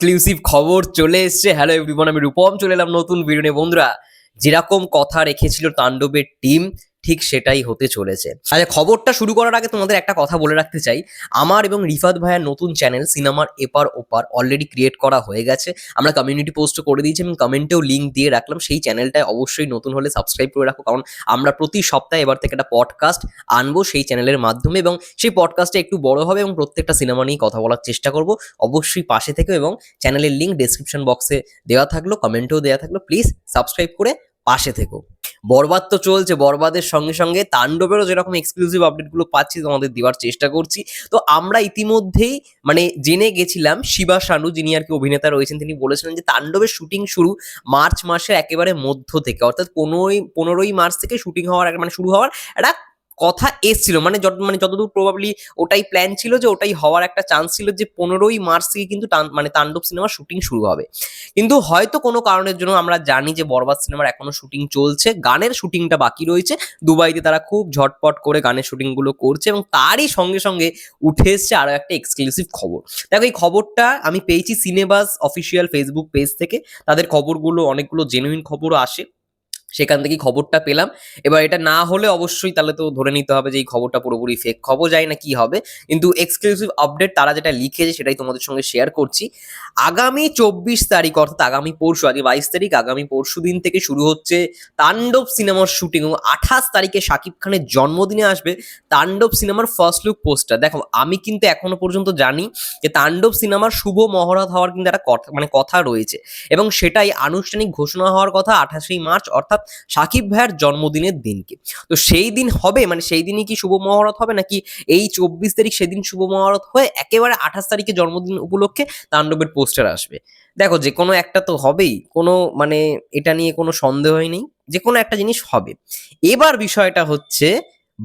Exclusive খবর চলে এসছে। হ্যালো এভরিওয়ান আমি রূপম, চলে এলাম নতুন ভিডিও নিয়ে। বন্ধুরা, যেরকম কথা রেখেছিল তাণ্ডবের টিম ঠিক সেটাই হতে চলেছে। আচ্ছা খবরটা শুরু করার আগে তোমাদের একটা কথা বলে রাখতে চাই। আমার এবং রিফাত ভাইয়ের নতুন চ্যানেল সিনেমার এপার ওপার অলরেডি ক্রিয়েট করা হয়ে গেছে। আমরা কমিউনিটি পোস্ট করে দিয়েছি এবং কমেন্টেও লিঙ্ক দিয়ে রাখলাম। সেই চ্যানেলটায় অবশ্যই নতুন হলে সাবস্ক্রাইব করে রাখো। কারণ আমরা প্রতি সপ্তাহে এবার থেকে একটা পডকাস্ট আনব সেই চ্যানেলের মাধ্যমে এবং সেই পডকাস্টটা একটু বড় হবে এবং প্রত্যেকটা সিনেমা নিয়ে কথা বলার চেষ্টা করব। অবশ্যই পাশে থেকে এবং চ্যানেলের লিঙ্ক ডেসক্রিপশন বক্সে দেওয়া থাকল কমেন্টেও দেওয়া থাকল। প্লিজ সাবস্ক্রাইব করে পাশে থেকো। বরবাদ তো চলছে, বরবাদের সঙ্গে সঙ্গে তাণ্ডবেরও যেরকম এক্সক্লুসিভ আপডেটগুলো পাচ্ছি, তোমাদের দেওয়ার চেষ্টা করছি। তো আমরা ইতিমধ্যেই মানে জেনে গেছিলাম শিবা শানু যিনি আর কি অভিনেতা রয়েছেন, তিনি বলেছিলেন যে তাণ্ডবের শুটিং শুরু মার্চ মাসের একেবারে মধ্য থেকে, অর্থাৎ পনেরোই পনেরোই মার্চ থেকে শুটিং হওয়ার মানে শুরু হওয়ার একটা কথা এসছিল। মানে যত মানে যতদূর প্রবাবলি ওটাই প্ল্যান ছিল যে ওটাই হওয়ার একটা চান্স ছিল যে পনেরোই মার্চ থেকে কিন্তু মানে তাণ্ডব সিনেমার শুটিং শুরু হবে। কিন্তু হয়তো কোনো কারণের জন্য আমরা জানি যে বরবাদ সিনেমার এখনও শুটিং চলছে। গানের শুটিংটা বাকি রয়েছে। দুবাইতে তারা খুব ঝটপট করে গানের শুটিংগুলো করছে এবং তারই সঙ্গে সঙ্গে উঠে এসছে আরও একটা এক্সক্লুসিভ খবর। দেখো এই খবরটা আমি পেয়েছি সিনেবাস অফিসিয়াল ফেসবুক পেজ থেকে। তাদের খবরগুলো, অনেকগুলো জেনুইন খবরও আসে। সেখান থেকে খবরটা পেলাম। এবার এটা না হলে অবশ্যই তাহলে তো ধরে নিতে হবে যে এই খবরটা পুরোপুরি ফেক খবর যায় না কি হবে। কিন্তু এক্সক্লুসিভ আপডেট তারা যেটা লিখেছে সেটাই তোমাদের সঙ্গে শেয়ার করছি। আগামী চব্বিশ তারিখ, অর্থাৎ আগামী পরশু আজকে বাইশ তারিখ, আগামী পরশু দিন থেকে শুরু হচ্ছে তাণ্ডব সিনেমার শুটিং এবং আঠাশ তারিখে শাকিব খানের জন্মদিনে আসবে তাণ্ডব সিনেমার ফার্স্ট লুক পোস্টার দেখো, আমি কিন্তু এখনও পর্যন্ত জানি যে তাণ্ডব সিনেমার শুভ মহরত হওয়ার কিন্তু একটা কথা মানে কথা রয়েছে। এবং সেটাই আনুষ্ঠানিক ঘোষণা হওয়ার কথা আঠাশেই মার্চ, অর্থাৎ সাকিব ভাইয়ার জন্মদিনের দিনকে। তো সেই দিন হবে মানে সেই দিনই কি শুভ মহরত হবে, নাকি এই চব্বিশ তারিখ সেদিন শুভ মহরত হয়ে একেবারে আঠাশ তারিখে জন্মদিন উপলক্ষে তাণ্ডবের পোস্টার আসবে? দেখো, যে কোনো একটা তো হবেই, কোনো মানে এটা নিয়ে কোনো সন্দেহই নেই, যে কোনো একটা জিনিস হবে। এবার বিষয়টা হচ্ছে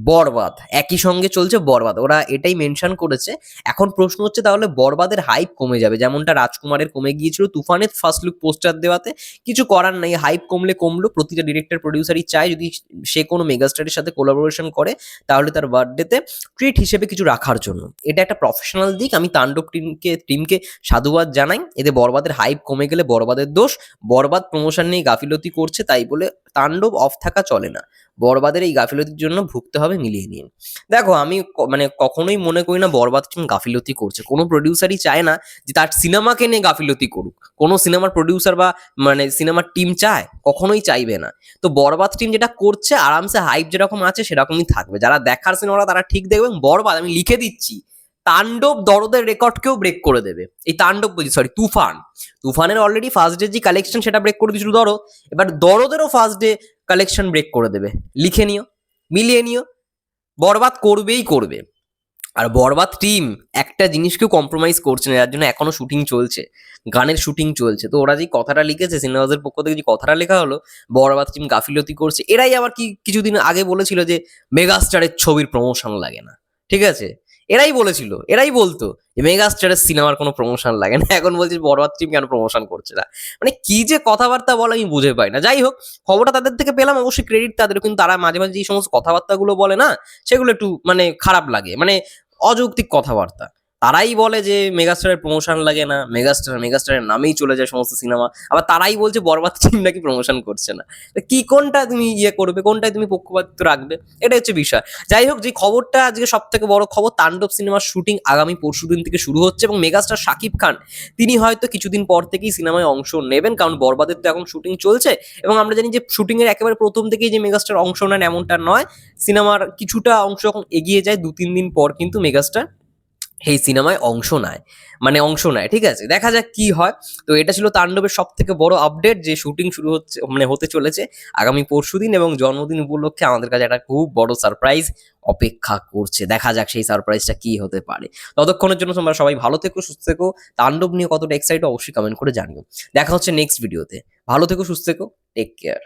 বরবাদ। একই সঙ্গে চলছে বরবাদ। ওরা এটাই মেনশন করেছে। এখন প্রশ্ন হচ্ছে তাহলে বরবাদের হাইপ কমে যাবে? যেমনটা রাজকুমারের কমে গিয়েছিল তুফানের ফার্স্ট লুক পোস্টার দেওয়াতে। কিছু করার নেই। হাইপ কমলে কমলো। প্রতিটা ডিরেক্টর প্রডিউসারই চায় যদি সে কোনো মেগাস্টারের সাথে কোলাবোরেশন করে, তাহলে তার বার্থডেতে ট্রিট হিসেবে কিছু রাখার জন্য। এটা একটা প্রফেশনাল দিক। আমি তাণ্ডব টিমকে টিমকে সাধুবাদ জানাই। এতে বরবাদের হাইপ কমে গেলে বরবাদের দোষ। বরবাদ প্রমোশন নিয়ে গাফিলতি করছে তাই বলে তাণ্ডব অফ থাকা চলে না। বরবাদের এই গাফিলতির জন্য ভুগতে হবে মিলিয়ে নিন দেখো, আমি মানে কখনোই মনে করি না বরবাদ টিম গাফিলতি করছে। কোনো প্রডিউসারই চায় না যে তার সিনেমাকে নিয়ে গাফিলতি করুক। কোনো সিনেমার প্রডিউসার বা মানে সিনেমার টিম চায়, কখনোই চাইবে না। তো বরবাদ টিম যেটা করছে, আরামসে হাইপ যেরকম আছে, সেরকমই থাকবে। যারা দেখার সিনেমাটা তারা ঠিক দেখবে বরবাদ আমি লিখে দিচ্ছি। তাণ্ডব দরদের রেকর্ডকেও ব্রেক করে দেবে। এই তাণ্ডব বলছি সরি তুফান। তুফানের অলরেডি ফার্স্ট ডে যে কালেকশন সেটা ব্রেক করে দিয়েছিল দরদ, এবার দরদেরও ফার্স্ট ডে কালেকশন ব্রেক করে দেবে। লিখে নিও, মিলিয়ে নিও, বরবাদ করবেই করবে। আর বরবাদ টিম একটা জিনিসকেও কম্প্রোমাইজ করছে না, যার জন্য এখনও শুটিং চলছে, গানের শুটিং চলছে। তো ওরা যে কথাটা লিখেছে সিনেমাজের পক্ষ থেকে যে কথাটা লেখা হলো, বরবাদ টিম গাফিলতি করছে, এরাই আবার কি কিছুদিন আগে বলেছিল যে মেগাস্টারের ছবির প্রমোশন লাগে না। ঠিক আছে? এরাই বলেছিল, এরাই বলতো যে মেগাস্টারের সিনেমার কোনো প্রমোশন লাগে না। এখন বলছিস বরবাদ টিম কেন প্রমোশন করছে না? মানে কি যে কথাবার্তা বলে আমি বুঝে পাই না। যাই হোক, খবরটা তাদের থেকে পেলাম, অবশ্যই ক্রেডিট তাদের কিন্তু তারা মাঝে মাঝে যে সমস্ত কথাবার্তাগুলো বলে না, সেগুলো একটু মানে খারাপ লাগে। মানে অযৌক্তিক কথাবার্তা। তারাই বলে যে মেগাস্টারের প্রমোশন লাগে না মেগাস্টার মেগাস্টারের নামেই চলে যায় সমস্ত সিনেমা আবার তারাই বলছে বরবাদ টিম নাকি প্রমোশন করছে না। কি, কোনটা তুমি ইয়ে করবে, কোনটায় তুমি পক্ষপাতিত্ব রাখবে এটা হচ্ছে বিষয়। যাই হোক, যে খবরটা আজকে সব থেকে বড় খবর, তাণ্ডব সিনেমার শুটিং আগামী পরশু দিন থেকে শুরু হচ্ছে এবং মেগাস্টার শাকিব খান, তিনি হয়তো কিছুদিন পর থেকেই সিনেমায় অংশ নেবেন, কারণ বরবাদের তো এখন শুটিং চলছে এবং আমরা জানি যে শুটিং এর একেবারে প্রথম থেকেই যে মেগাস্টার অংশ নেন এমনটা নয় সিনেমার কিছুটা অংশ এখন এগিয়ে যায় দু তিন দিন পর কিন্তু মেগাস্টার এই সিনেমায় অংশ নেয়। মানে অংশ নেয়, ঠিক আছে? দেখা যাক কি হয়। তো এটা ছিল তাণ্ডবের সব থেকে বড় আপডেট যে শুটিং শুরু হচ্ছে মানে হতে চলেছে আগামী পরশু দিন এবং জন্মদিন উপলক্ষে আমাদের কাছে একটা খুব বড় সারপ্রাইজ অপেক্ষা করছে। দেখা যাক সেই সারপ্রাইজটা কি হতে পারে। ততক্ষণের জন্য তোমরা সবাই ভালো থেকো, সুস্থ থেকো। তাণ্ডব নিয়ে কতটা এক্সাইট অবশ্যই কমেন্ট করে জানিও। দেখা হচ্ছে নেক্সট ভিডিওতে ভালো থেকো, সুস্থ থেকো। Take care